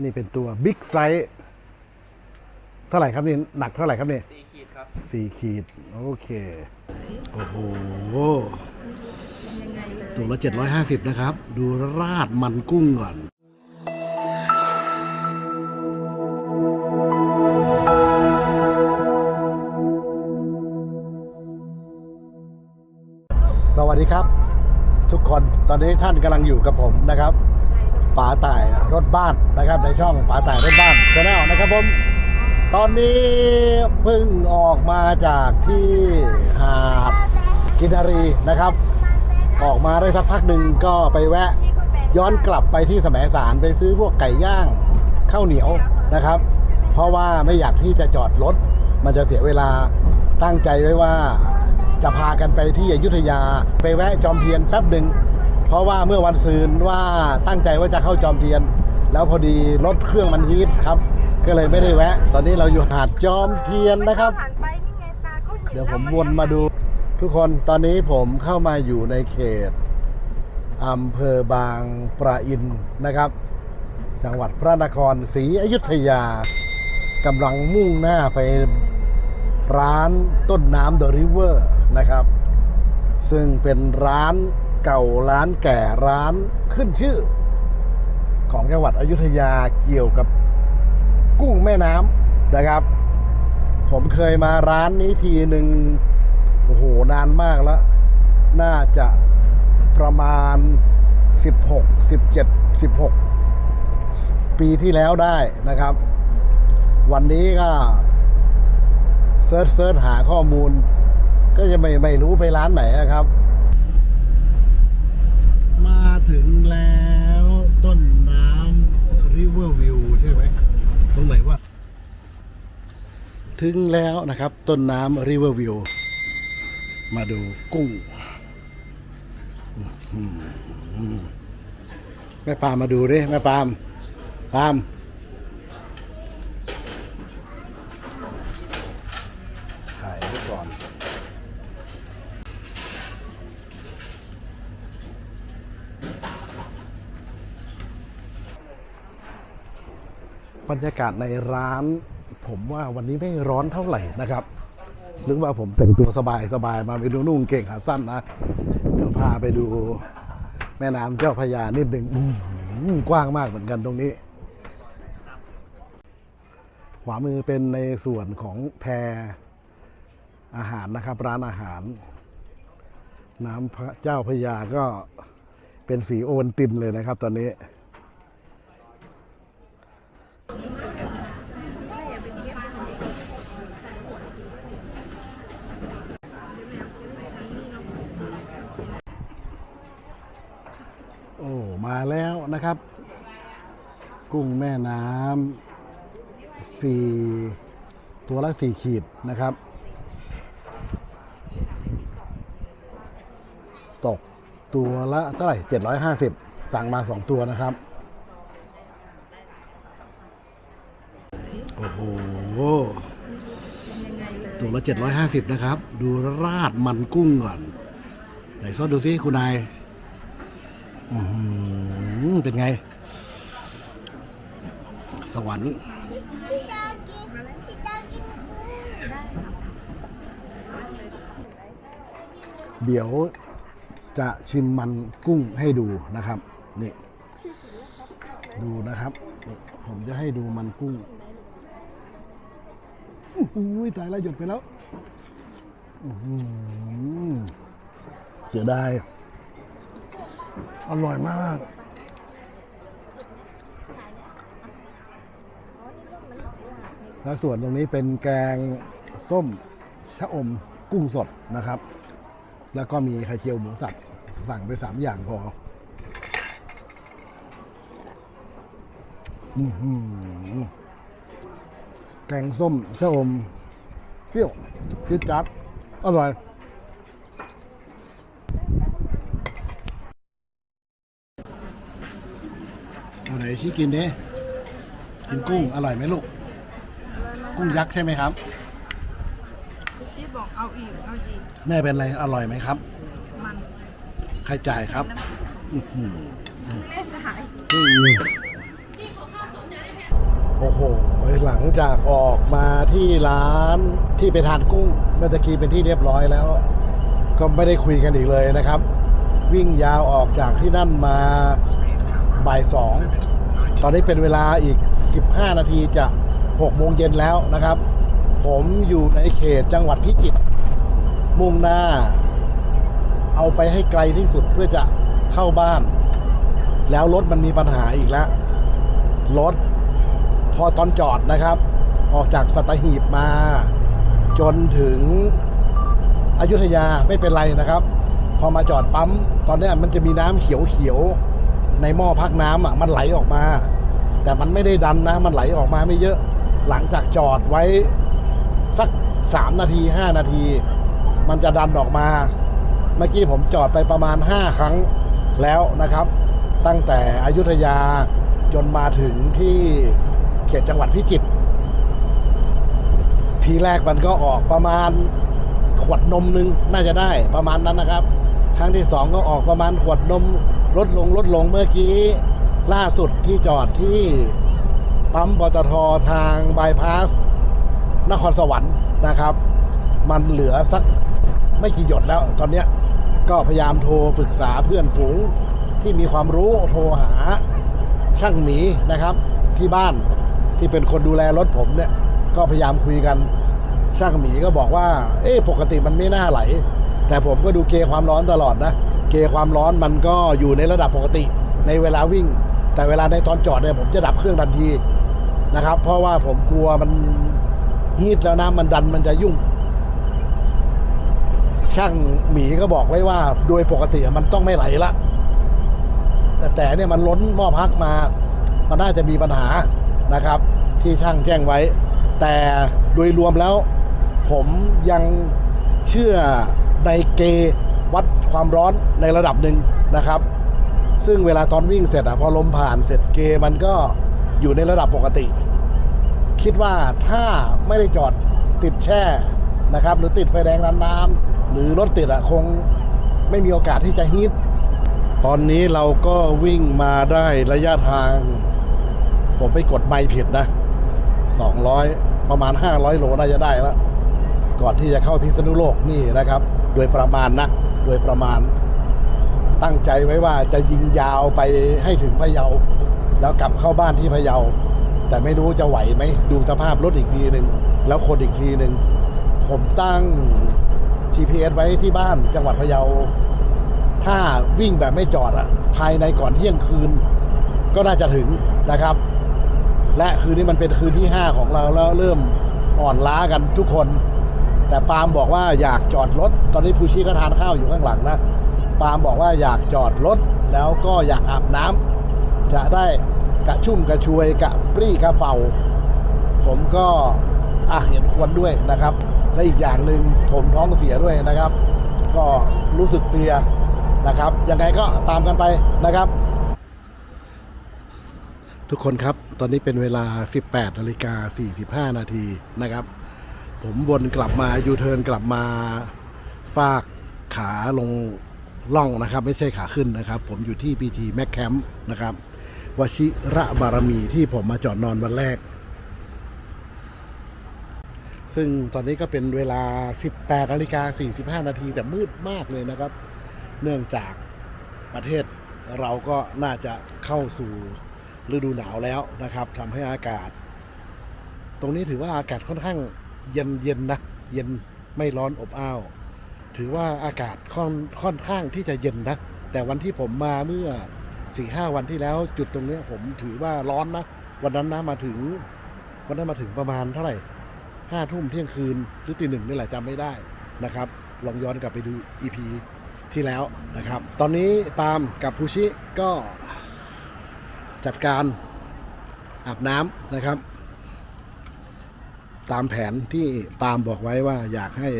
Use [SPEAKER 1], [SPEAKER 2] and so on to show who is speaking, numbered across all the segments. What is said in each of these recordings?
[SPEAKER 1] นี่เป็นตัวบิ๊กไซส์เท่าไหร่ครับนี่หนักเท่าไหร่ครับนี่
[SPEAKER 2] สี่ขีดครับ
[SPEAKER 1] สี่ขีด โอเค โอ้โห
[SPEAKER 3] ยังไงเลย
[SPEAKER 1] ตัวละเจ็ดร้อยห้าสิบนะครับ ดูราดมันกุ้งก่อนสวัสดีครับ ทุกคนตอนนี้ท่านกำลังอยู่กับผมนะครับ ป๋าต่ายรถบ้านนะครับ ในช่องป๋าต่ายรถบ้านชาแนลนะครับผม ตอนนี้เพิ่งออกมาจากที่หาดกินารีนะครับ ออกมาได้สักพักหนึ่งก็ไปแวะ ย้อนกลับไปที่แสมสารไปซื้อพวกไก่ย่างข้าวเหนียวนะครับ เพราะว่าไม่อยากที่จะจอดรถ มันจะเสียเวลาตั้งใจไว้ว่าจะพากันไปที่อยุธยา ไปแวะจอมเทียนแป๊บหนึ่ง เพราะว่าเมื่อวันซืนว่าตั้งใจว่าจะเข้าจอมเทียน แล้วพอดีรถเครื่องมันฮีทครับ ก็เลยไม่ได้แวะ ตอนนี้เราอยู่หาดจอมเทียนนะครับ
[SPEAKER 3] ผ่านไปนี่ไงตาก็เห็น
[SPEAKER 1] เดี๋ยวผมวนมาดูทุกคนตอนนี้ผมเข้ามาอยู่ในเขตอำเภอบางปราอินนะครับ จังหวัดพระนครศรีอยุธยากำลังมุ่งหน้าไปร้านต้นน้ำ The River นะครับ ซึ่งเป็นร้าน เก่าร้านแก่ร้านขึ้นชื่อ ของจังหวัดอยุธยาเกี่ยวกับกุ้งแม่น้ำนะครับ ผมเคยมาร้านนี้ทีหนึ่งโอ้โหนานมากแล้ว น่าจะประมาณ 16 17 16 ปีที่แล้วได้นะครับ วันนี้ก็เซิร์ชเซิร์ชหาข้อมูล ก็จะไม่ไม่รู้ไปร้านไหนนะครับ เวอร์วิวใช่ไหมตรงไหนวะถึงแล้วนะครับ ต้นน้ำริเวอร์วิว มาดูกุ้งแม่ปามมาดูดิแม่ปามปามถ่ายไว้ก่อน บรร ยากาศในร้าน ผมว่าวันนี้ไม่ร้อนเท่าไหร่นะครับหรือว่าผมแต่งตัวสบายสบายมาไปดูนุ่งเก่งขาสั้นนะ เดี๋ยวพาไปดูแม่น้ำเจ้าพระยานิดหนึ่งอื้อหือกว้างมากเหมือนกันตรงนี้ ขวามือเป็นในส่วนของแพรอาหารนะครับ ร้านอาหาร น้ำพระเจ้าพระยาก็เป็นสีโอวัลตินเลยนะครับตอนนี้ โอ้ มาแล้วนะครับ กุ้งแม่น้ำสี่ตัวละสี่ขีดนะครับ ตกตัวละเท่าไหร่เจ็ดร้อยห้าสิบสั่งมาสองตัวนะครับ โอ้โหตัวละเจ็ดร้อยห้าสิบนะครับ ดูราดมันกุ้งก่อน ไหนซดดูสิคุณนาย เป็นไง สวรรค์เดี๋ยวจะชิมมันกุ้งให้ดูนะครับ นี่ ดูนะครับ ผมจะให้ดูมันกุ้งอุ้ยตายแล้วหยดไปแล้วเสียดาย อร่อยมาก แล้วส่วนตรงนี้เป็นแกงส้มชะอมกุ้งสดนะครับ แล้วก็มีไข่เจียวหมูสับสั่งไปสามอย่างพอออแกงส้มชะอมเปรี้ยวจิ๊ดจัดอร่อย เอาไหน ชี้กินดิกินกุ้งอร่อยไหมลูก กุ้งยักษ์ใช่ไหมครับ
[SPEAKER 3] ซูชิบอกเอาอีก เอาอีก
[SPEAKER 1] แม่เป็นอะไรอร่อยไหมครับ
[SPEAKER 3] มัน
[SPEAKER 1] ใครจ่ายครับอื้อหือ
[SPEAKER 3] แม่จะหาย
[SPEAKER 1] อืมโอ้โหหลังจากออกมาที่ร้านที่ไปทานกุ้งเมื่อตะกี้เป็นที่เรียบร้อยแล้ว ก็ไม่ได้คุยกันอีกเลยนะครับ วิ่งยาวออกจากที่นั่นมาบ่ายสอง ตอนนี้เป็นเวลาอีก 15 นาทีจะ6โมงเย็นแล้วนะครับ ผมอยู่ในเขตจังหวัดพิจิตรมุ่งหน้า เอาไปให้ไกลที่สุดเพื่อจะเข้าบ้าน แล้วรถมันมีปัญหาอีกแล้วรถพอตอนจอดนะครับ ออกจากสัตหีบมา จนถึงอยุธยาไม่เป็นไรนะครับ พอมาจอดปั๊ม ตอนนี้มันจะมีน้ำเขียวๆในหม้อพักน้ำอะมันไหลออกมา แต่มันไม่ได้ดันนะ มันไหลออกมาไม่เยอะ หลังจากจอดไว้สักสามนาทีห้านาที มันจะดันออกมา เมื่อกี้ผมจอดไปประมาณห้าครั้งแล้วนะครับ ตั้งแต่อยุธยาจนมาถึงที่เขตจังหวัดพิจิตรทีแรกมันก็ออกประมาณขวดนมหนึงน่าจะได้ประมาณนั้นนะครับ ครั้งที่สองก็ออกประมาณขวดนมลดลงลดลงเมื่อกี้ ล่าสุดที่จอดที่ปั๊มปตททางบายพาสนครสวรรค์นะครับ มันเหลือสักไม่กี่หยดแล้ว ตอนเนี้ยก็พยายามโทรปรึกษาเพื่อนฝูงที่มีความรู้โทรหาช่างหมีนะครับ ที่บ้านที่เป็นคนดูแลรถผมเนี่ย ก็พยายามคุยกันช่างหมีก็บอกว่า เอ๊ะปกติมันไม่น่าไหล แต่ผมก็ดูเกย์ความร้อนตลอดนะ เกย์ความร้อนมันก็อยู่ในระดับปกติในเวลาวิ่ง แต่เวลาในตอนจอดเนี่ยผมจะดับเครื่องทันทีนะครับ เพราะว่าผมกลัวมันฮีทแล้วน้ำมันดันมันจะยุ่ง ช่างหมีก็บอกไว้ว่าโดยปกติมันต้องไม่ไหลละ แต่แต่เนี่ยมันล้นหม้อพักมา มันน่าจะมีปัญหานะครับ ที่ช่างแจ้งไว้ แต่โดยรวมแล้ว ผมยังเชื่อในเกวัดความร้อนในระดับหนึ่งนะครับ ซึ่งเวลาตอนวิ่งเสร็จอะพอลมผ่านเสร็จเกย์มันก็อยู่ในระดับปกติ คิดว่าถ้าไม่ได้จอดติดแช่นะครับ หรือติดไฟแดงนานๆหรือรถติดอะคงไม่มีโอกาสที่จะฮีทตอนนี้เราก็วิ่งมาได้ระยะทาง ผมไปกดไม่ผิดนะ 200 ประมาณ 500 โลน่าจะได้แล้ว ก่อนที่จะเข้าพิษณุโลกนี่นะครับ โดยประมาณนะ โดยประมาณ ตั้งใจไว้ว่าจะยิงยาวไปให้ถึงพะเยา แล้วกลับเข้าบ้านที่พะเยา แต่ไม่รู้จะไหวไหมดูสภาพรถอีกทีหนึ่งแล้วคนอีกทีหนึ่งผมตั้ง GPS ไว้ที่บ้านจังหวัดพะเยา ถ้าวิ่งแบบไม่จอดอะภายในก่อนเที่ยงคืน ก็น่าจะถึงนะครับ และคืนนี้มันเป็นคืนที่ 5 ของเราแล้วเริ่มอ่อนล้ากันทุกคน แต่ปาล์มบอกว่าอยากจอดรถ ตอนนี้ภูชิก็ทานข้าวอยู่ข้างหลังนะ ปาล์มบอกว่าอยากจอดรถแล้วก็อยากอาบน้ำจะได้กระชุ่มกระชวยกระปรี้กระเป๋า ผมก็อะเห็นควรด้วยนะครับ และอีกอย่างหนึ่งผมท้องเสียด้วยนะครับ ก็รู้สึกเพลียนะครับยังไงก็ตามกันไปนะครับ ทุกคนครับตอนนี้เป็นเวลา 18นาฬิกา45 นาทีนะครับ ผมวนกลับมายูเทิร์นกลับมา ฝากขาลง ล่องนะครับ ไม่ใช่ขาขึ้นนะครับ ผมอยู่ที่ PT Mac Camp นะครับวชิระบารมีที่ผมมาจอดนอนวันแรก ซึ่งตอนนี้ก็เป็นเวลา 18นาฬิกา45 นาทีแต่มืดมากเลยนะครับ เนื่องจากประเทศเราก็น่าจะเข้าสู่ฤดูหนาวแล้วนะครับทำให้อากาศ ตรงนี้ถือว่าอากาศค่อนข้างเย็นเย็นนะ เย็นไม่ร้อนอบอ้าว ถือว่าอากาศค่อนค่อนข้างที่จะเย็นนะ แต่วันที่ผมมาเมื่อสี่ห้าวันที่แล้วจุดตรงเนี้ยผมถือว่าร้อนนะ วันนั้นนะมาถึง วันนั้นมาถึงประมาณเท่าไหร่ห้าทุ่มเที่ยงคืนหรือตีหนึ่งนี่แหละจำไม่ได้นะครับ ลองย้อนกลับไปดู EP ที่แล้วนะครับ ตอนนี้ปาล์มกับภูชิก็จัดการอาบน้ำนะครับ ตามแผนที่ปาล์มบอกไว้ว่าอยากให้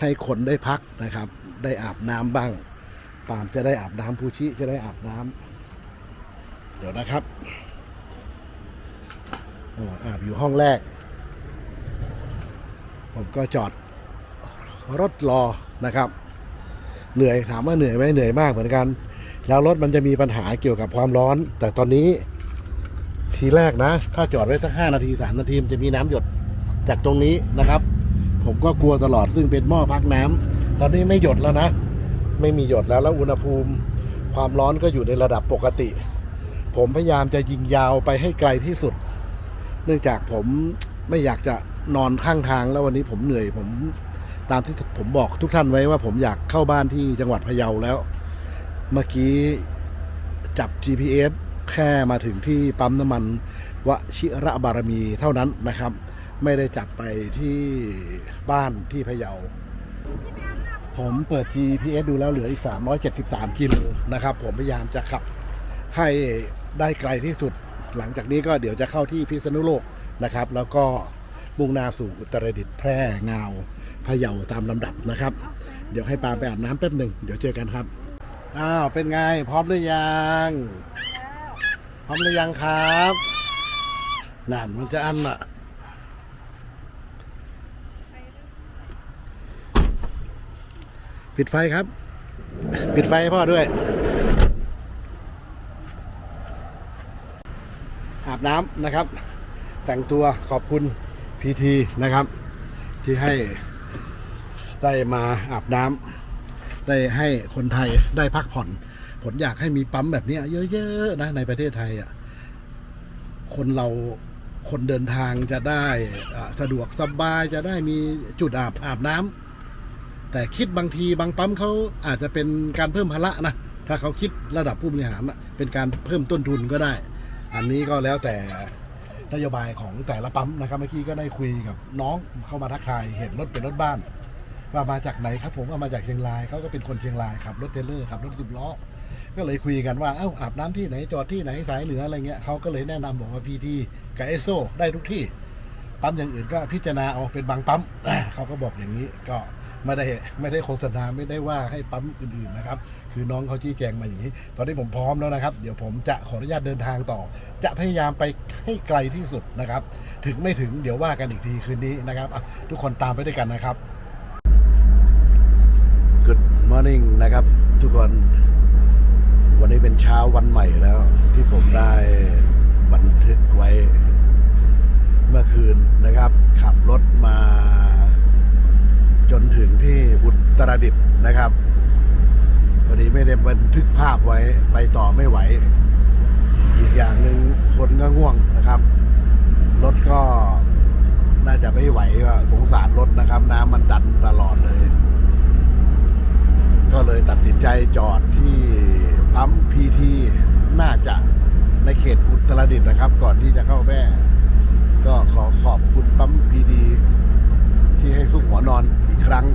[SPEAKER 1] ให้คนได้พักนะครับ ได้อาบน้ำบ้างปามจะได้อาบน้ำภูชิจะได้อาบน้ำเดี๋ยวนะครับอ่ออาบอยู่ห้องแรก ผมก็จอดรถรอนะครับ เหนื่อยถามว่าเหนื่อยไหมเหนื่อยมากเหมือนกัน แล้วรถมันจะมีปัญหาเกี่ยวกับความร้อน แต่ตอนนี้ทีแรกนะ ถ้าจอดไว้สักห้านาทีสามนาทีมันจะมีน้ำหยดจากตรงนี้นะครับ ผมก็กลัวตลอดซึ่งเป็นหม้อพักน้ำตอนนี้ไม่หยดแล้วนะ ไม่มีหยดแล้วแล้วอุณหภูมิความร้อนก็อยู่ในระดับปกติ ผมพยายามจะยิงยาวไปให้ไกลที่สุด เนื่องจากผมไม่อยากจะนอนข้างทางแล้ววันนี้ผมเหนื่อยผมตามที่ผมบอกทุกท่านไว้ว่าผมอยากเข้าบ้านที่จังหวัดพะเยาแล้ว เมื่อกี้จับ GPS แค่มาถึงที่ปั๊มน้ำมันวชิระบารมีเท่านั้นนะครับ ไม่ได้จับไปที่บ้านที่พะเยา ผมเปิด GPS ดูแล้วเหลืออีก 373 กิโลนะครับ ผมพยายามจะขับให้ได้ไกลที่สุด หลังจากนี้ก็เดี๋ยวจะเข้าที่พิษณุโลกนะครับ แล้วก็มุ่งหน้าสู่อุตรดิตถ์แพร่งาวพะเยาตามลำดับนะครับ เดี๋ยวให้ปาไปอาบน้ำแป๊บหนึ่งเดี๋ยวเจอกันครับ อ้าว เป็นไง พร้อมหรือยัง พร้อมหรือยังครับนั่นมันจะอันอะ ปิดไฟครับ ปิดไฟให้พ่อด้วย อาบน้ำนะครับ แต่งตัวขอบคุณพีทีนะครับ ที่ให้ได้มาอาบน้ำได้ให้คนไทยได้พักผ่อน ผมอยากให้มีปั๊มแบบนี้เยอะๆนะในประเทศไทยอะคนเราคนเดินทางจะได้สะดวกสบายจะได้มีจุดอาบอาบน้ำ แต่คิดบางทีบางปั๊มเขาอาจจะเป็นการเพิ่มภาระนะถ้าเขาคิดระดับผู้บริหารเป็นการเพิ่มต้นทุนก็ได้ อันนี้ก็แล้วแต่นโยบายของแต่ละปั๊มนะครับเมื่อกี้ก็ได้คุยกับน้องเข้ามาทักทายเห็นรถเป็นรถบ้าน ว่ามาจากไหนครับผมว่ามาจากเชียงรายเขาก็เป็นคนเชียงรายขับรถเทเลอร์ขับรถสิบล้อก็เลยคุยกันว่าเอ้าอาบน้ำที่ไหนจอดที่ไหนสายเหนืออะไรเงี้ยเขาก็เลยแนะนำบอกว่าพีทีกับเอสโซได้ทุกที่ปั๊มอย่างอื่นก็พิจารณาเอาเป็นบางปั๊มเขาก็บอกอย่างนี้ก็ ไม่ได้ไม่ได้โฆษณาไม่ได้ว่าให้ปั๊มอื่นๆนะครับ คือน้องเขาชี้แจงมาอย่างนี้ ตอนนี้ผมพร้อมแล้วนะครับ เดี๋ยวผมจะขออนุญาตเดินทางต่อ จะพยายามไปให้ไกลที่สุดนะครับ ถึงไม่ถึงเดี๋ยวว่ากันอีกทีคืนนี้นะครับทุกคนตามไปด้วยกันนะครับ Good morning นะครับทุกคนวันนี้เป็นเช้าวันใหม่แล้ว ที่ผมได้บันทึกไว้ เมื่อคืนนะครับ ขับรถมา จนถึงที่อุตรดิตถ์นะครับพอดีไม่ได้บันทึกภาพไว้ไปต่อไม่ไหว อีกอย่างหนึ่งคนก็ง่วงนะครับ รถก็น่าจะไม่ไหวก็สงสารรถนะครับ น้ำมันดันตลอดเลย ก็เลยตัดสินใจจอดที่ปั๊มพีทีน่าจะในเขตอุตรดิตถ์นะครับ ก่อนที่จะเข้าแม่ก็ขอขอบคุณปั๊มพีดีที่ให้สุกหัวนอน ครั้ง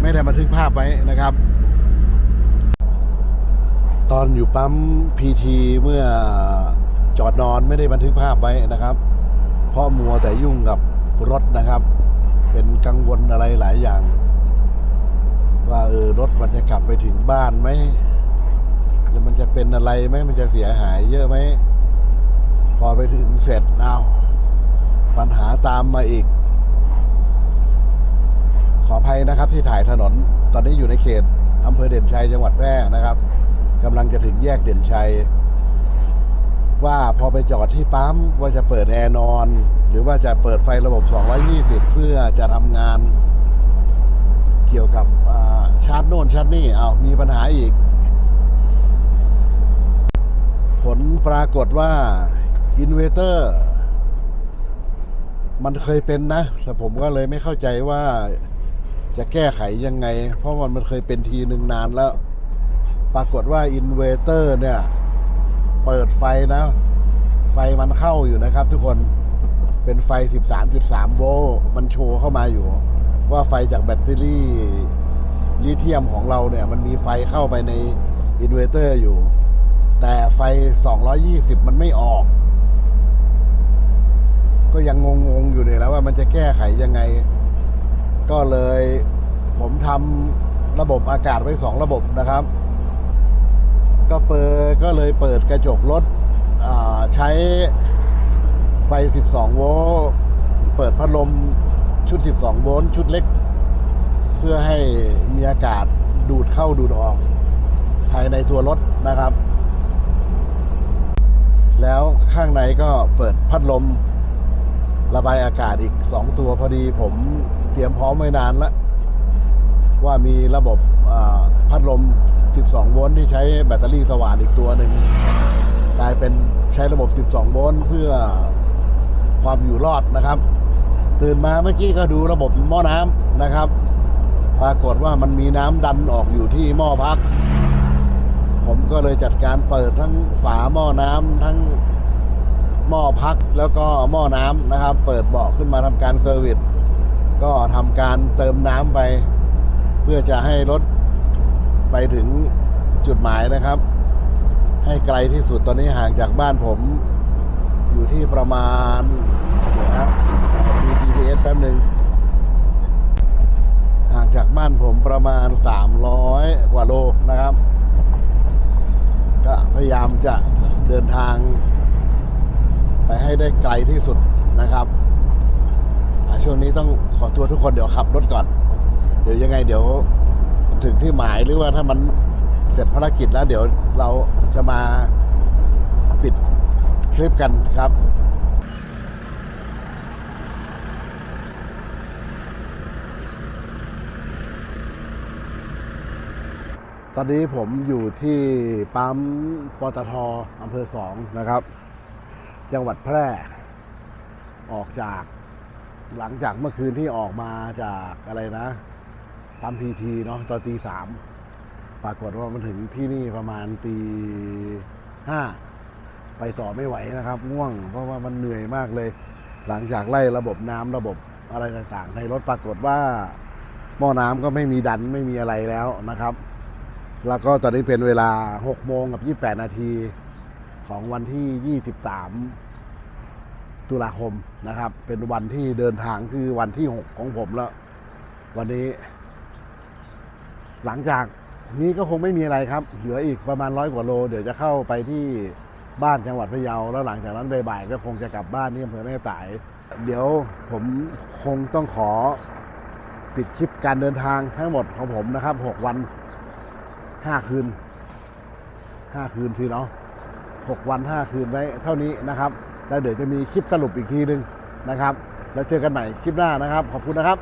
[SPEAKER 1] ไม่ได้บันทึกภาพไว้นะครับ ตอนอยู่ปั๊มพีทีเมื่อจอดนอนไม่ได้บันทึกภาพไว้นะครับ เพราะมัวแต่ยุ่งกับรถนะครับ เป็นกังวลอะไรหลายอย่าง ว่าเออรถมันจะกลับไปถึงบ้านไหมแล้วมันจะเป็นอะไรไหมมันจะเสียหายเยอะไหมพอไปถึงเสร็จเอาปัญหาตามมาอีก ขออภัยนะครับที่ถ่ายถนน ตอนนี้อยู่ในเขตอำเภอเด่นชัยจังหวัดแพร่นะครับกำลังจะถึงแยกเด่นชัย ว่าพอไปจอดที่ปั๊มว่าจะเปิดแอร์นอน หรือว่าจะเปิดไฟระบบ 220 เพื่อจะทำงาน เกี่ยวกับชาร์จโน่นชาร์จนี่เอามีปัญหาอีก ผลปรากฏว่าอินเวเตอร์มันเคยเป็นนะ แต่ผมก็เลยไม่เข้าใจว่า จะแก้ไขยังไง เพราะมันมันเคยเป็นทีหนึ่งนานแล้ว ปรากฏว่าอินเวเตอร์เนี่ย เปิดไฟนะ ไฟมันเข้าอยู่นะครับทุกคนเป็นไฟ 13.3 โวลต์มันโชว์เข้ามาอยู่ ว่าไฟจากแบตเตอรี่ลิเธียมของเราเนี่ย มันมีไฟเข้าไปในอินเวเตอร์อยู่ แต่ไฟ 220 มันไม่ออก ก็ยังงงๆอยู่เนี่ยแล้วว่ามันจะแก้ไขยังไง ก็เลยผมทำระบบอากาศไว้สองระบบนะครับ ก็เปิดก็เลยเปิดกระจกรถใช้ไฟ 12 โวลต์เปิดพัดลมชุด 12 โวลต์ชุดเล็ก เพื่อให้มีอากาศดูดเข้าดูดออก ภายในตัวรถนะครับ แล้วข้างในก็เปิดพัดลมระบายอากาศอีก 2 ตัวพอดีผม เตรียมพร้อมไว้นานแล้ว ว่ามีระบบพัดลม 12 โวลต์ที่ใช้แบตเตอรี่สว่านอีกตัวหนึ่งกลายเป็นใช้ระบบ 12 โวลต์เพื่อความอยู่รอดนะครับ ตื่นมาเมื่อกี้ก็ดูระบบหม้อน้ำนะครับ ปรากฏว่ามันมีน้ำดันออกอยู่ที่หม้อพัก ผมก็เลยจัดการเปิดทั้งฝาหม้อน้ำทั้งหม้อพักแล้วก็หม้อน้ำนะครับ เปิดเบาะขึ้นมาทำการเซอร์วิส ก็ทำการเติมน้ำไป เพื่อจะให้รถไปถึงจุดหมายนะครับ ให้ไกลที่สุดตอนนี้ห่างจากบ้านผม อยู่ที่ประมาณเดี๋ยวนะมี GPS แป๊บหนึ่งห่างจากบ้านผมประมาณ 300 กว่าโลนะครับ ก็พยายามจะเดินทาง ไปให้ได้ไกลที่สุดนะครับ ช่วงนี้ต้องขอตัวทุกคนเดี๋ยวขับรถก่อน เดี๋ยวยังไงเดี๋ยวถึงที่หมายหรือว่าถ้ามันเสร็จภารกิจแล้วเดี๋ยวเราจะมาปิดคลิปกันครับตอนนี้ผมอยู่ที่ปั๊มปตทอำเภอสองนะครับ จังหวัดแพร่ ออกจาก หลังจากเมื่อคืนที่ออกมาจากอะไรนะปั๊มพีทีเนาะตอนตีสามปรากฏว่ามันถึงที่นี่ประมาณตีห้าไปต่อไม่ไหวนะครับง่วงเพราะว่ามันเหนื่อยมากเลย หลังจากไล่ระบบน้ำระบบอะไรต่างๆ ในรถปรากฏว่าหม้อน้ำก็ไม่มีดันไม่มีอะไรแล้วนะครับ แล้วก็ตอนนี้เป็นเวลา6โมงกับ 28 นาทีของวันที่ 23 ตุลาคมนะครับ เป็นวันที่เดินทางคือวันที่ 6 ของผมแล้ว วันนี้ หลังจากนี้ก็คงไม่มีอะไรครับ เหลืออีกประมาณร้อยกว่าโล เดี๋ยวจะเข้าไปที่บ้านจังหวัดพะเยา แล้วหลังจากนั้นบ่ายๆก็คงจะกลับบ้านที่อำเภอแม่สาย เดี๋ยวผมคงต้องขอปิดคลิปการเดินทางทั้งหมดของผมนะครับ 6 วันห้าคืนห้าคืนสิเนาะหกวันห้าคืนไว้เท่านี้นะครับ แล้วเดี๋ยวจะมีคลิปสรุปอีกทีหนึ่งนะครับ แล้วเจอกันใหม่คลิปหน้านะครับ ขอบคุณนะครับ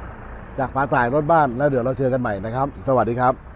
[SPEAKER 1] จากปาต่ายรถบ้านแล้วเดี๋ยวเราเจอกันใหม่นะครับ สวัสดีครับ